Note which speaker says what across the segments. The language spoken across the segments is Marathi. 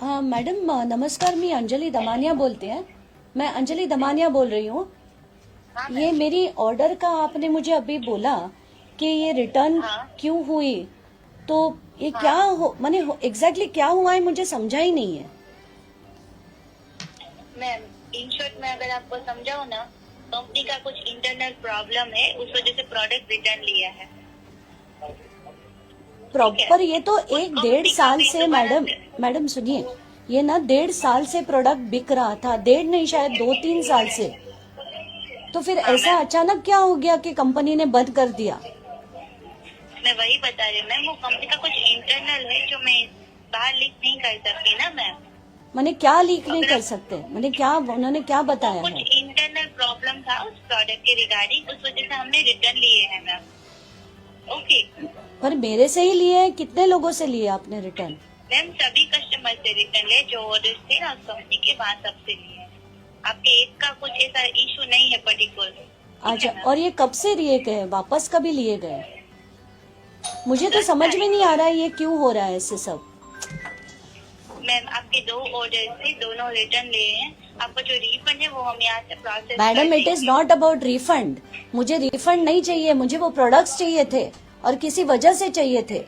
Speaker 1: हाँ मैडम नमस्कार मैं अंजलि दमानिया बोलते हैं। मैं अंजलि दमानिया बोल रही हूँ।
Speaker 2: हाँ,
Speaker 1: ये मेरी ऑर्डर का आपने मुझे अभी बोला कि ये रिटर्न
Speaker 2: हाँ।
Speaker 1: क्यों हुई? तो ये क्या हो मैंने एग्जैक्टली क्या हुआ है मुझे समझा ही नहीं है।
Speaker 2: मैम इन शॉर्ट में अगर आपको समझाऊ ना कंपनी का कुछ इंटरनल प्रॉब्लम है उस वजह से प्रोडक्ट रिटर्न लिया है।
Speaker 1: प्रॉपर ये तो एक
Speaker 2: तो
Speaker 1: डेढ़ साल से मैडम मैडम सुनिए ये ना डेढ़ साल से प्रोडक्ट बिक रहा था डेढ़ नहीं शायद दो तीन साल से। तो फिर
Speaker 2: हाँ,
Speaker 1: ऐसा अचानक क्या हो गया कि कंपनी ने बंद कर दिया?
Speaker 2: मैं वही बता रही मैम वो कंपनी का कुछ इंटरनल है जो मैं बाहर लीक नहीं कर सकती ना मैम।
Speaker 1: मैंने क्या लीक नहीं कर सकते? मैंने क्या उन्होंने क्या बताया
Speaker 2: कुछ
Speaker 1: है
Speaker 2: इंटरनल प्रॉब्लम था उस प्रोडक्ट के रिगार्डिंग उस वजह से हमने रिटर्न लिए हैं मैम। ओके
Speaker 1: पर मेरे से ही लिए हैं? कितने लोगों से लिए आपने रिटर्न
Speaker 2: मैम सभी कस्टमर से रिटर्न ले जो ऑर्डर थे ना कंपनी के वहाँ सबसे लिए आपके एक का कुछ ऐसा इशू नहीं है पर्टिकुलर
Speaker 1: अच्छा और ये कब से लिए गए वापस कभी लिए गए? मुझे तो समझ में नहीं आ रहा है ये क्यों हो रहा है ऐसे सब।
Speaker 2: मैम आपके दो ऑर्डर थे दोनों रिटर्न लिए हैं। आपका जो रिफंड है वो हम यहाँ से process
Speaker 1: madam it is not about refund मुझे रिफंड नहीं चाहिए मुझे वो प्रोडक्ट्स चाहिए थे। और किसी वजह से चाहिए थे?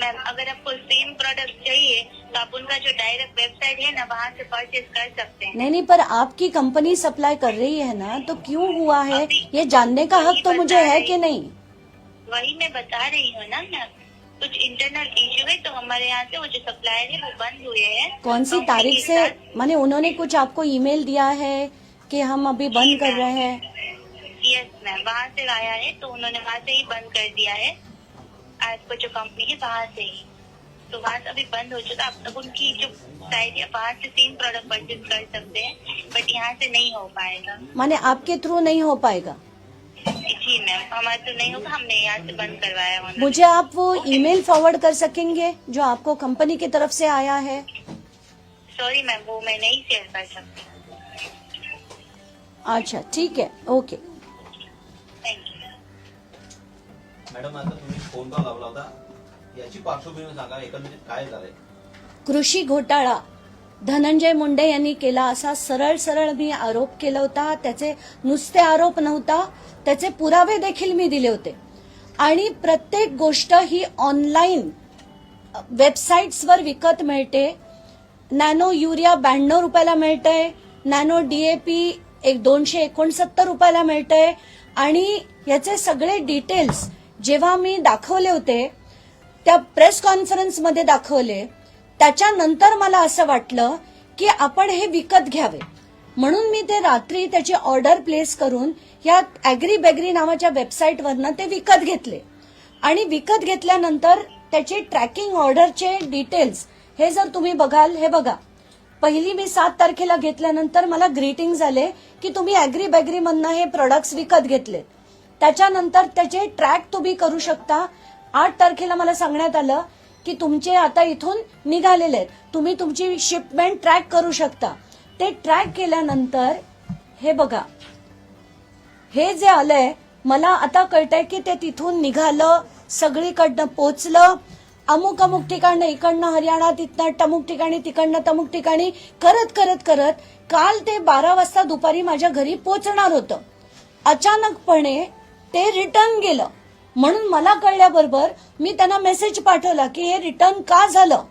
Speaker 2: मैम अगर आपको सेम प्रोडक्ट चाहिए तो आप उनका जो डायरेक्ट वेबसाइट है ना वहाँ से परचेज कर सकते हैं।
Speaker 1: नहीं नहीं पर आपकी कंपनी सप्लाई कर रही है ना तो क्यों हुआ है? ये जानने का हक तो मुझे है कि नहीं?
Speaker 2: वही मैं बता रही हूँ ना मैम। कुछ इंटरनल इशू है तो हमारे यहाँ से वो जो सप्लायर है वो बंद हुए हैं।
Speaker 1: कौन सी
Speaker 2: कंपनी
Speaker 1: तारीख से? माने उन्होंने कुछ आपको ईमेल दिया है कि हम अभी बंद कर रहे हैं?
Speaker 2: यस मैम वहाँ से आया है तो उन्होंने वहाँ से ही बंद कर दिया है। आज को जो कंपनी है वहाँ से ही। तो वहाँ से अभी बंद हो चुका अब तक उनकी जो साइट है वहाँ से सेम प्रोडक्ट परचेज कर सकते हैं बट यहाँ से नहीं हो पाएगा।
Speaker 1: माने आपके थ्रू नहीं हो पाएगा?
Speaker 2: जी मैम हमारे तो नहीं होगा हमने यहाँ से बंद करवाया उन्होंने।
Speaker 1: मुझे आप वो ईमेल फॉरवर्ड कर सकेंगे जो आपको कंपनी की तरफ़ से आया है?
Speaker 2: सॉरी मैम वो मैं नहीं शेयर कर सकती।
Speaker 1: अच्छा ठीक है ओके
Speaker 3: मॅडम आता तुम्ही फोन का लावला होता? याची पार्श्वभूमी सांगा एकंदरीत काय झालंय?
Speaker 1: कृषी घोटाळा. धनंजय मुंडे यांनी केला असा सरळ सरळ मी आरोप केला होता. त्याचे नुसते आरोप नव्हता. त्याचे पुरावे देखील मी दिले होते. आणि प्रत्येक गोष्ट ही ऑनलाईन वेबसाईट्सवर विकत मिळते. नॅनो युरिया ब्याण्णव रुपयाला मिळतंय. नॅनो डीएपी एक दोनशे एकोणसत्तर रुपयाला मिळतंय. आणि याचे सगळे डिटेल्स जेव्हा मी दाखवले होते त्या प्रेस कॉन्फरन्समध्ये दाखवले त्याच्यानंतर मला असं वाटलं की आपण हे विकत घ्यावे. म्हणून मी ते रात्री त्याची ऑर्डर प्लेस करून या अॅग्री बॅग्री नावाच्या वेबसाईटवरनं ते विकत घेतले. आणि विकत घेतल्यानंतर त्याचे ट्रॅकिंग ऑर्डरचे डिटेल्स हे जर तुम्ही बघाल हे बघा. पहिली मी सात तारखेला घेतल्यानंतर मला ग्रीटिंग झाले की तुम्ही अॅग्री बॅग्री मधनं हे प्रोडक्ट्स विकत घेतले त्याच्यानंतर त्याचे ट्रॅक तुम्ही करू शकता. आठ तारखेला मला सांगण्यात आलं की तुमचे आता इथून निघालेले आहेत. तुम्ही तुमची शिपमेंट ट्रॅक करू शकता. ते ट्रॅक केल्यानंतर हे बघा. हे जे आलंय मला आता कळतंय की ते तिथून निघालं सगळीकडनं पोचलं. अमुक अमुक ठिकाणं इकडनं हरियाणा तिथनं टमुक ठिकाणी तिकडनं तमुक ठिकाणी करत करत करत काल ते बारा वाजता दुपारी माझ्या घरी पोचणार होतं. अचानकपणे ते रिटर्न गेलं. म्हणून मला कळल्याबरोबर मी त्यांना मेसेज पाठवला की हे रिटर्न का झालं?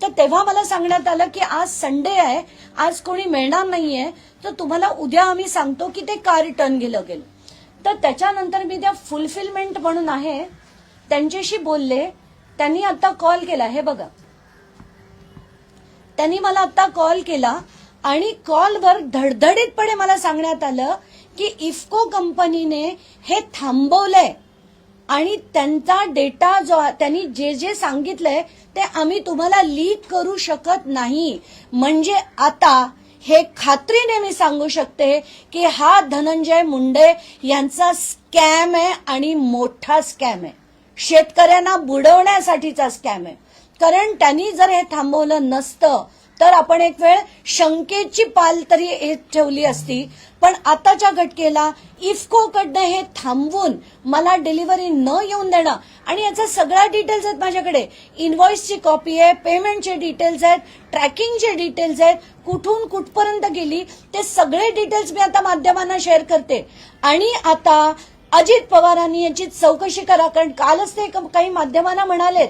Speaker 1: तर तेव्हा मला सांगण्यात आलं की आज संडे आहे आज कोणी मिळणार नाहीये तर तुम्हाला उद्या आम्ही सांगतो की ते का रिटर्न गेलं गेलं. तर त्याच्यानंतर मी त्या फुलफिलमेंट म्हणून आहे त्यांच्याशी बोलले त्यांनी आता कॉल केला. हे बघा. त्यांनी मला आता कॉल केला आणि कॉलवर धडधडीतपणे मला सांगण्यात आलं की इफ्को कंपनीने हे थांबवलंय. आणि त्यांचा डेटा जो त्यांनी जे जे सांगितलंय ते आम्ही तुम्हाला लीक करू शकत नाही. म्हणजे आता हे खात्रीने मी सांगू शकते की हा धनंजय मुंडे यांचा स्कॅम आहे आणि मोठा स्कॅम आहे. शेतकऱ्यांना बुडवण्यासाठीचा स्कॅम आहे. कारण त्यांनी जर हे थांबवलं नसतं तर आपण एक वेळ शंकेची पाल तरी ठेवली असती. पण आताच्या घटकेला इफकोकडनं हे थांबवून मला डिलिव्हरी न येऊन देणं आणि याचा सगळ्या डिटेल्स आहेत माझ्याकडे. इनव्हॉइसची कॉपी आहे पेमेंटचे डिटेल्स आहेत ट्रॅकिंगचे डिटेल्स आहेत कुठून कुठपर्यंत गेली ते सगळे डिटेल्स मी आता माध्यमांना शेअर करते. आणि आता अजित पवारांनी याची चौकशी करा कारण कालच ते काही माध्यमांना म्हणालेत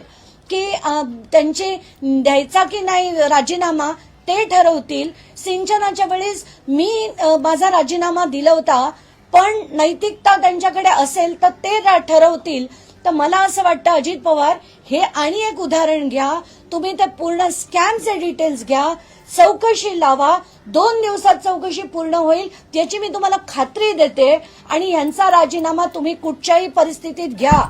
Speaker 1: की त्यांचे त्यांची द्यायचा की नाही राजीनामा ते ठरवतील. सिंचनाच्या वेळेस मी माझा राजीनामा दिला होता पण नैतिकता त्यांच्याकडे असेल तर ते ठरवतील. तर मला असं वाटतं अजित पवार हे आणि एक उदाहरण घ्या. तुम्ही ते पूर्ण स्कॅमचे डिटेल्स घ्या. चौकशी लावा. दोन दिवसात चौकशी पूर्ण होईल याची मी तुम्हाला खात्री देते. आणि यांचा राजीनामा तुम्ही कुठच्याही परिस्थितीत घ्या.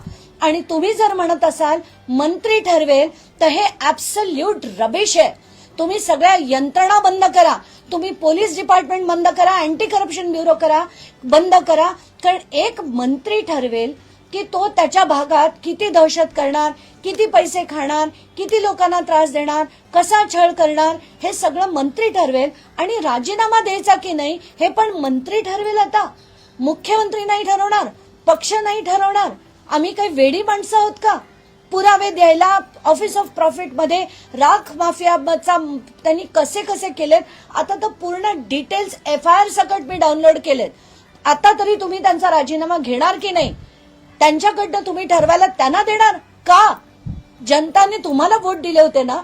Speaker 1: आणि तुम्ही जर म्हणत असाल मंत्री ठरवेल तर हे ऍब्सल्यूट रबेश आहे. तुम्ही सगळ्या यंत्रणा बंद करा. तुम्ही पोलीस डिपार्टमेंट बंद करा अँटी करप्शन ब्युरो करा बंद करा. कारण एक मंत्री ठरवेल की तो त्याच्या भागात किती दहशत करणार किती पैसे खाणार किती लोकांना त्रास देणार कसा छळ करणार हे सगळं मंत्री ठरवेल. आणि राजीनामा द्यायचा की नाही हे पण मंत्री ठरवेल आता. मुख्यमंत्री नाही ठरवणार पक्ष नाही ठरवणार. आम्ही काही वेडी माणसं आहोत का? पुरावे द्यायला ऑफिस ऑफ प्रॉफिटमध्ये राख माफियाचा त्यांनी कसे कसे केलेत? आता तर पूर्ण डिटेल्स एफ आय आर सकट मी डाउनलोड केलेत. आता तरी तुम्ही त्यांचा राजीनामा घेणार की नाही? त्यांच्याकडनं तुम्ही ठरवायला त्यांना देणार? का? जनताने तुम्हाला वोट दिले होते ना?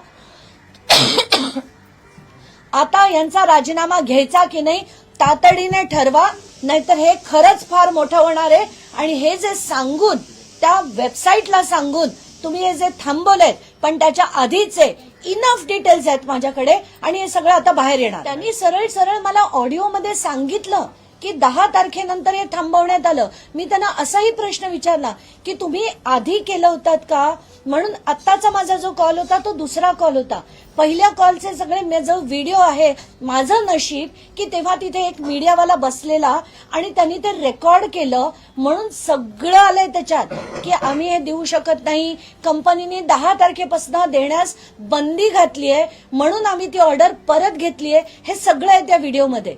Speaker 1: आता यांचा राजीनामा घ्यायचा की नाही तातडीने ठरवा नाहीतर हे खरंच फार मोठं होणार आहे. आणि हे जे सांगून त्या वेबसाईटला सांगून तुम्ही हे जे थांबवलेत पण त्याच्या आधीचे इनफ डिटेल्स आहेत माझ्याकडे आणि हे सगळं आता बाहेर येणार. त्यांनी सरळ सरळ मला ऑडिओमध्ये सांगितलं की दहा तारखेनंतर हे थांबवण्यात आलं. मी त्यांना असाही प्रश्न विचारला की तुम्ही आधी केलं होतात का? म्हणून आत्ताचा माझा जो कॉल होता तो दुसरा कॉल होता. पहिल्या कॉलचे सगळे मे- जो व्हिडिओ आहे माझं नशीब की तेव्हा तिथे एक मीडियावाला बसलेला आणि त्यांनी ते रेकॉर्ड केलं म्हणून सगळं आलंय त्याच्यात की आम्ही हे देऊ शकत नाही. कंपनीने दहा तारखेपासून देण्यास बंदी घातली आहे म्हणून आम्ही ती ऑर्डर परत घेतली आहे हे सगळं आहे त्या व्हिडिओमध्ये.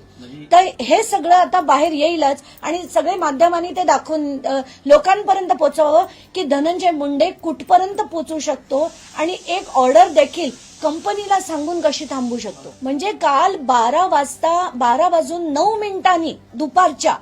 Speaker 1: तर हे सगळं आता बाहेर येईलच. आणि सगळे माध्यमांनी ते दाखवून लोकांपर्यंत पोहोचवावं की धनंजय मुंडे कुठपर्यंत पोहोचू शकतो आणि एक ऑर्डर देखील कंपनीला सांगून कशी थांबू शकतो. म्हणजे काल बारा वाजता बारा वाजून नऊ मिनिटांनी दुपारच्या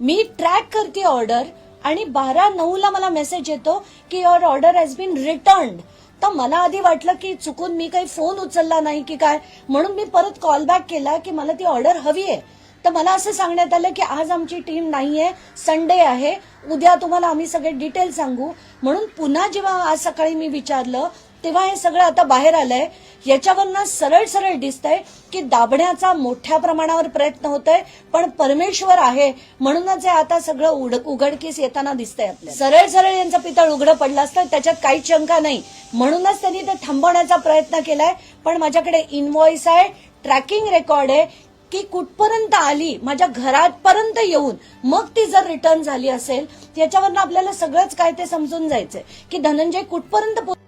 Speaker 1: मी ट्रॅक करते ऑर्डर आणि बारा नऊला मला मेसेज येतो की your order has been returned तर मला आधी वाटलं की चुकून मी काही फोन उचलला नाही की काय. म्हणून मी परत कॉल बॅक केला की मला ती ऑर्डर हवी आहे. तर मला असं सांगण्यात आलं की आज आमची टीम नाही आहे संडे आहे. उद्या तुम्हाला आम्ही सगळे डिटेल सांगू. म्हणून पुन्हा जेव्हा आज सकाळी मी विचारलं तेव्हा हे सगळं आता बाहेर आलंय. याच्यावरनं सरळ सरळ दिसतंय की दाबण्याचा मोठ्या प्रमाणावर प्रयत्न होतोय आहे पण परमेश्वर आहे. म्हणूनच हे आता सगळं उड- उघडकीस येताना दिसतंय सरळ सरळ यांचं पितळ उघडं पडलं असतं त्याच्यात काहीच शंका नाही. म्हणूनच त्यांनी ते थांबवण्याचा प्रयत्न केलाय. पण माझ्याकडे इनव्हॉइस आहे ट्रॅकिंग रेकॉर्ड आहे. की कुठपर्यंत आली माझ्या घरापर्यंत येऊन मग ती जर रिटर्न झाली असेल याच्यावरनं आपल्याला सगळंच काय ते समजून जायचंय. की धनंजय कुठपर्यंत पो-